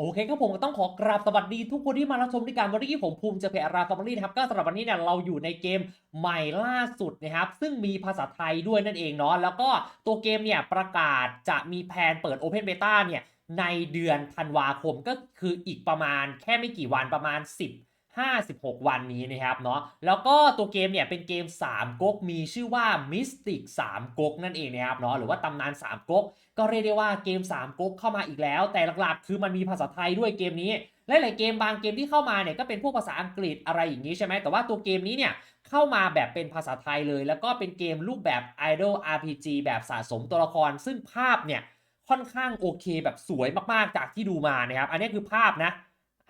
โอเคครับผมก็ต้องขอกราบสวัสดีทุกคนที่มารับชมด้วยกันวันนี้ผมภูมิจะเพอาราฟอรี่นะครับก็สำหรับวันนี้เนี่ยเราอยู่ในเกมใหม่ล่าสุดนะครับซึ่งมีภาษาไทยด้วยนั่นเองเนาะแล้วก็ตัวเกมเนี่ยประกาศจะมีแผนเปิด Open Beta เนี่ยในเดือนธันวาคมก็คืออีกประมาณแค่ไม่กี่วันประมาณ 10 56 วันนี้นะครับเนาะแล้วก็ตัวเกมเนี่ยเป็นเกม 3ก๊กมีชื่อว่า Mystic 3ก๊กนั่นเองนะครับเนาะหรือว่าตำนาน 3ก๊กก็เรียกได้ว่าเกม 3ก๊กเข้ามาอีกแล้ว แต่หลักๆ คือมันมีภาษาไทยด้วยเกมนี้และหลายเกมบางเกมที่เข้ามาเนี่ยก็เป็นพวกภาษาอังกฤษอะไรอย่างนี้ใช่ไหมแต่ว่าตัวเกมนี้เนี่ยเข้ามาแบบเป็นภาษาไทยเลย แล้วก็เป็นเกมรูปแบบ Idol RPG แบบสะสมตัวละคร ซึ่งภาพเนี่ยค่อนข้างโอเคแบบสวยมากๆจากที่ดูมานะครับอันนี้คือภาพนะ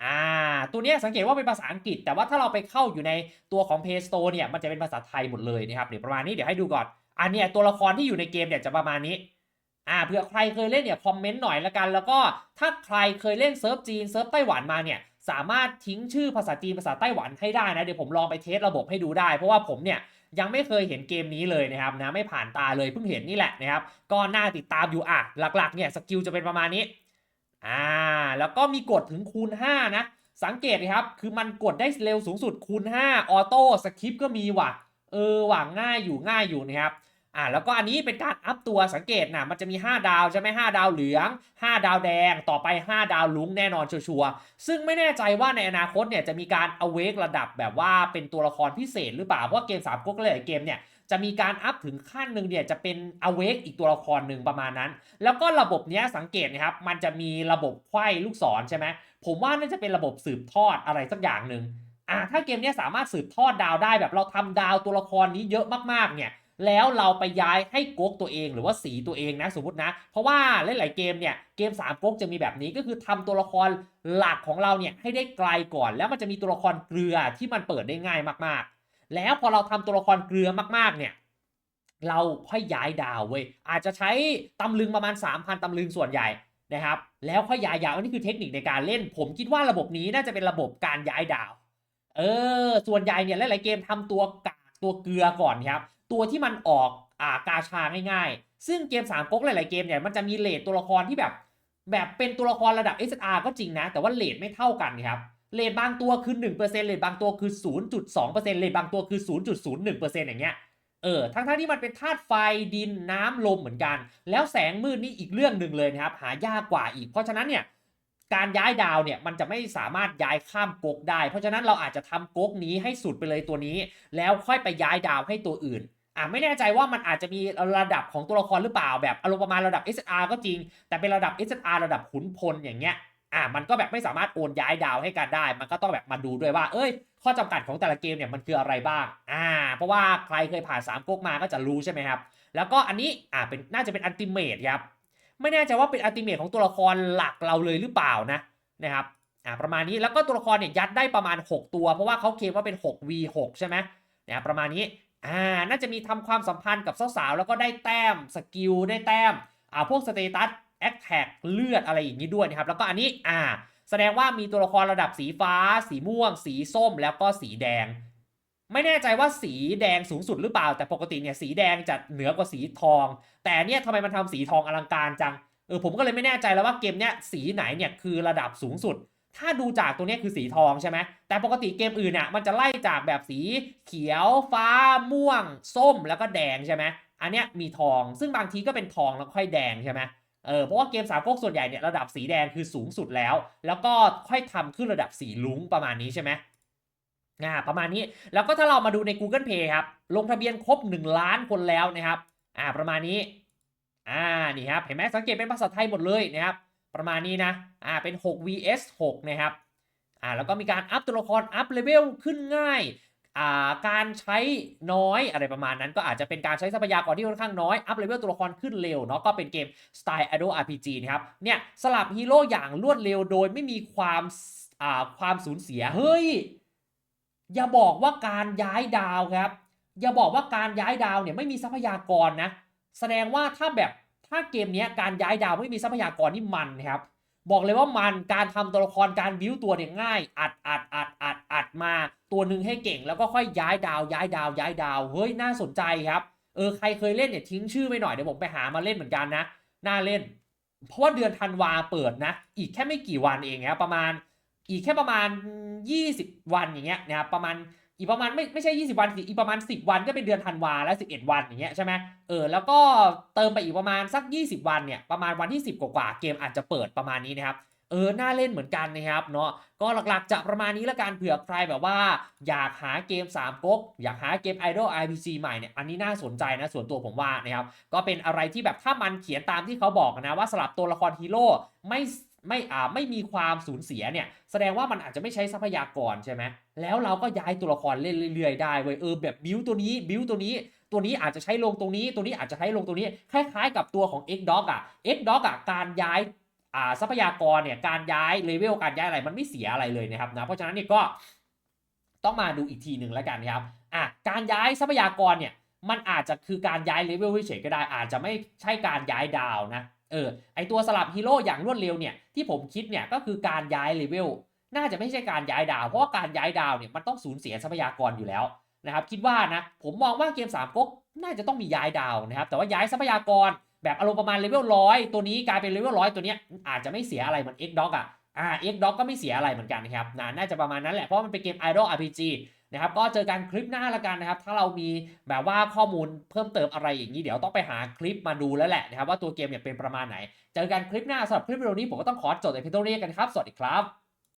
อ่า ตัวนี้สังเกตว่าเป็นภาษาอังกฤษ แต่ว่าถ้าเราไปเข้าอยู่ในตัวของ Play Store เนี่ย มันจะเป็นภาษาไทยหมดเลยนะครับ เดี๋ยวประมาณนี้ เดี๋ยวให้ดูก่อน อันเนี้ยตัวละครที่อยู่ในเกมเนี่ยจะประมาณนี้ อ่า เผื่อใครเคยเล่นเนี่ยคอมเมนต์หน่อยละกัน แล้วก็ถ้าใครเคยเล่นเซิร์ฟจีนเซิร์ฟไต้หวันมาเนี่ย สามารถทิ้งชื่อภาษาจีนภาษาไต้หวันให้ได้นะ เดี๋ยวผมลองไปเทสระบบให้ดูได้ เพราะว่าผมเนี่ยยังไม่เคยเห็นเกมนี้เลยนะครับนะไม่ผ่านตาเลยเพิ่งเห็นนี่แหละนะครับ ก็น่าติดตามอยู่อะหลักๆเนี่ยสกิลจะเป็นประมาณนี้ อ่าแล้วก็มีกดถึงคูณ 5 นะ สังเกตนะครับ คือมันกดได้เร็วสูงสุดคูณ 5 ออโต้สคริปก็มีว่ะ เออว่ะง่ายอยู่ง่ายอยู่นะครับอ่าแล้วก็อันนี้เป็นการอัพตัวสังเกตนะมันจะมี 5 ดาวใช่ไหม5ดาวเหลือง 5 ดาวแดงต่อไป 5 ดาวลุ้งแน่นอนชัวร์ซึ่งไม่แน่ใจว่าในอนาคตเนี่ยจะมีการ awake ระดับแบบว่าเป็นตัวละครพิเศษหรือเปล่า เพราะเกม3ก๊กหลายเกมเนี่ย จะมีการอัพถึงขั้นหนึ่งเนี่ยจะเป็น awake อีกตัวละครหนึ่งประมาณนั้น แล้วก็ระบบเนี้ยสังเกตนะครับ มันจะมีระบบไขว้ลูกศรใช่ไหมผมว่าน่าจะเป็นระบบสืบทอดอะไรสักอย่างหนึ่งอ่าถ้าเกมเนี้ยสามารถสืบทอดดาวได้แบบเราทำดาวตัวละครนี้เยอะมากๆเนี่ยแล้วเราไปย้ายให้ก๊กตัวเองหรือว่าสีตัวเองนะสมมตินะ เพราะว่าหลายๆเกมเนี่ยเกม3ก๊กจะมีแบบนี้ก็คือทำตัวละครหลักของเราเนี่ยให้ได้ไกลก่อน แล้วมันจะมีตัวละครเกลือที่มันเปิดได้ง่ายมากๆ แล้วพอเราทำตัวละครเกลือมากๆเนี่ย เราค่อยย้ายดาวเว้ยอาจจะใช้ตำลึงประมาณ 3,000ตำลึงส่วนใหญ่นะครับ แล้วค่อยย้ายยาวอันนี้คือเทคนิคในการเล่น ผมคิดว่าระบบนี้น่าจะเป็นระบบการย้ายดาว เออ ส่วนใหญ่เนี่ยหลายๆเกมทำตัวกากตัวเกลือก่อนครับ ตัวที่มันออกอ่ากาชาง่ายๆ ซึ่งเกม3ก๊กหลายๆเกมเนี่ยมันจะมีเลทตัวละครที่แบบ แบบเป็นตัวละครระดับ SR ก็จริงนะ แต่ว่าเลทไม่เท่ากันครับ เลทบางตัวคือ 1%เลทบางตัวคือ 0.2%เลทบางตัวคือ 0.01%อย่างเงี้ยเออทั้งๆที่มันเป็นธาตุไฟดินน้ำลมเหมือนกัน แล้วแสงมืดนี่อีกเรื่องหนึ่งเลยนะครับ หายากกว่าอีก เพราะฉะนั้นเนี่ยการย้ายดาวเนี่ยมันจะไม่สามารถย้ายข้ามก๊กได้ เพราะฉะนั้นเราอาจจะทำก๊กนี้ให้สุดไปเลยตัวนี้ แล้วค่อยไปย้ายดาวให้ตัวอื่นอะไม่แน่ใจว่ามันอาจจะมีระดับของตัวละครหรือเปล่าแบบอารมณ์ประมาณระดับ SR ก็จริง แต่เป็นระดับ SR ระดับขุนพลอย่างเงี้ย อะมันก็แบบไม่สามารถโอนย้ายดาวให้กันได้ มันก็ต้องแบบมาดูด้วยว่า เอ้ย ข้อจำกัดของแต่ละเกมเนี่ยมันคืออะไรบ้าง อ่า เพราะว่าใครเคยผ่าน3ก๊กมาก็จะรู้ใช่ไหมครับ แล้วก็อันนี้ อ่า เป็น น่าจะเป็นอันติเมตครับ ไม่แน่ใจว่าเป็นอัลติเมทของตัวละครหลักเราเลยหรือเปล่านะ นะครับ อ่า ประมาณนี้ แล้วก็ตัวละครเนี่ยยัดได้ประมาณ 6 ตัว เพราะว่าเขาเคลมว่าเป็น 6v6 ใช่ไหมนะครับประมาณนี้ อ่า น่าจะมีทำความสัมพันธ์กับสาวๆ แล้วก็ได้แต้ม สกิล ได้แต้ม อ่า พวกสเตตัส แอคแท็กเลือดอะไรอย่างนี้ด้วยนะครับ แล้วก็อันนี้อ่า แสดงว่ามีตัวละครระดับสีฟ้า สีม่วง สีส้ม แล้วก็สีแดง ไม่แน่ใจว่าสีแดงสูงสุดหรือเปล่า แต่ปกติเนี่ยสีแดงจะเหนือกว่าสีทอง แต่เนี่ยทำไมมันทำสีทองอลังการจัง เออผมก็เลยไม่แน่ใจแล้วว่าเกมเนี้ยสีไหนเนี่ยคือระดับสูงสุด ถ้าดูจากตัวเนี้ยคือสีทองใช่ไหม แต่ปกติเกมอื่นน่ะมันจะไล่จากแบบสีเขียว ฟ้า ม่วง ส้ม แล้วก็แดงใช่ไหมอันเนี้ยมีทอง ซึ่งบางทีก็เป็นทองแล้วค่อยแดงใช่ไหม เออเพราะว่าเกมสามก๊กส่วนใหญ่เนี่ยระดับสีแดงคือสูงสุดแล้ว แล้วก็ค่อยทำขึ้นระดับสีลุ้งประมาณนี้ใช่ไหมอ่าประมาณนี้แล้วก็ถ้าเรามาดูใน Google Play ครับลงทะเบียนครบ 1 ล้านคนแล้วนะครับอ่าประมาณนี้อ่านี่ครับเห็นไหมสังเกตเป็นภาษาไทยหมดเลยนะครับประมาณนี้นะอ่าเป็น 6 vs 6 นะครับอ่าแล้วก็มีการอัพตัวละครอัพเลเวลขึ้นง่าย การใช้น้อยอะไรประมาณนั้นก็อาจจะเป็นการใช้ทรัพยากรที่ค่อนข้างน้อย อัพเลเวลตัวละครขึ้นเร็วเนาะก็เป็นเกมสไตล์ Idol RPG นะครับ เนี่ยสลับฮีโร่อย่างรวดเร็วโดยไม่มีความความสูญเสีย เฮ้ย อย่าบอกว่าการย้ายดาวครับ อย่าบอกว่าการย้ายดาวเนี่ยไม่มีทรัพยากรนะ แสดงว่าถ้าแบบถ้าเกมนี้การย้ายดาวไม่มีทรัพยากรนี่มันครับ บอกเลยว่ามันการทำตัวละครการบิวตัวเนี่ยง่าย อัดอัดอัดอัดอัดมาตัวหนึ่งให้เก่งแล้วก็ค่อยย้ายดาวย้ายดาวย้ายดาวเฮ้ยน่าสนใจครับเออใครเคยเล่นเนี่ยทิ้งชื่อไปหน่อยเดี๋ยวผมไปหามาเล่นเหมือนกันนะน่าเล่น เพราะว่าเดือนธันวาเปิดนะ อีกแค่ไม่กี่วันเองนะครับประมาณ อีกแค่ประมาณ 20 วันอย่างเงี้ยนะครับประมาณ อีกประมาณไม่ไม่ใช่ 20 วันสิอีกประมาณ 10 วันก็เป็นเดือนธันวาและ11 วันอย่างเงี้ยใช่ไหมเออแล้วก็เติมไปอีกประมาณสัก 20 วันเนี่ยประมาณวันที่ 10 กว่าๆเกมอาจจะเปิดประมาณนี้นะครับเออน่าเล่นเหมือนกันนะครับเนาะก็หลักๆจะประมาณนี้ละกันเผื่อใครแบบว่า อยากหาเกม3ก๊กอยากหาเกม Idol RPG ใหม่เนี่ยอันนี้น่าสนใจนะส่วนตัวผมว่านะครับก็เป็นอะไรที่แบบถ้ามันเขียนตามที่เขาบอกนะว่าสลับตัวละครฮีโร่ไม่ ไม่อ่าไม่มีความสูญเสียเนี่ย แสดงว่ามันอาจจะไม่ใช้ทรัพยากรใช่ไหมแล้วเราก็ย้ายตัวละครเล่นเรื่อยๆได้เว้ยเออแบบบิวตัวนี้บิวตัวนี้ ตัวนี้อาจจะใช้ลงตรงนี้ ตัวนี้อาจจะใช้ลงตรงนี้คล้ายๆ กับตัวของ X Dog อะ X Dog อะการย้ายอ่าทรัพยากรเนี่ยการย้ายเลเวลการย้ายอะไรมันไม่เสียอะไรเลยนะครับนะเพราะฉะนั้นเนี่ยก็ต้องมาดูอีกทีหนึ่งแล้วกันครับอะการย้ายทรัพยากรเนี่ยมันอาจจะคือการย้ายเลเวลเฉยก็ได้ อาจจะไม่ใช่การย้ายดาวนะ เออไอตัวสลับฮีโร่อย่างรวดเร็วเนี่ยที่ผมคิดเนี่ยก็คือการย้ายเลเวลน่าจะไม่ใช่การย้ายดาว เพราะว่าการย้ายดาวเนี่ยมันต้องสูญเสียทรัพยากรอยู่แล้วนะครับคิดว่านะผมมองว่าเกม3ก๊กน่าจะต้องมีย้ายดาวนะครับแต่ว่าย้ายทรัพยากรแบบอารมณ์ประมาณเลเวลร้อยตัวนี้กลายเป็นเลเวลร้อยตัวเนี้ยอาจจะไม่เสียอะไรเหมือน X Dog อะอ่า X Dog ก็ไม่เสียอะไรเหมือนกันนะครับนะน่าจะประมาณนั้นแหละเพราะมันเป็นเกม Idol RPG นะครับก็เจอกันคลิปหน้าละกันนะครับ ถ้าเรามีแบบว่าข้อมูลเพิ่มเติมอะไรอย่างนี้ เดี๋ยวต้องไปหาคลิปมาดูแล้วแหละนะครับว่าตัวเกมเนี่ยเป็นประมาณไหน เจอกันคลิปหน้าสำหรับคลิปวิดีโอนี้ผมก็ต้องขอจบในเพียงเท่านี้กันครับ สวัสดีครับ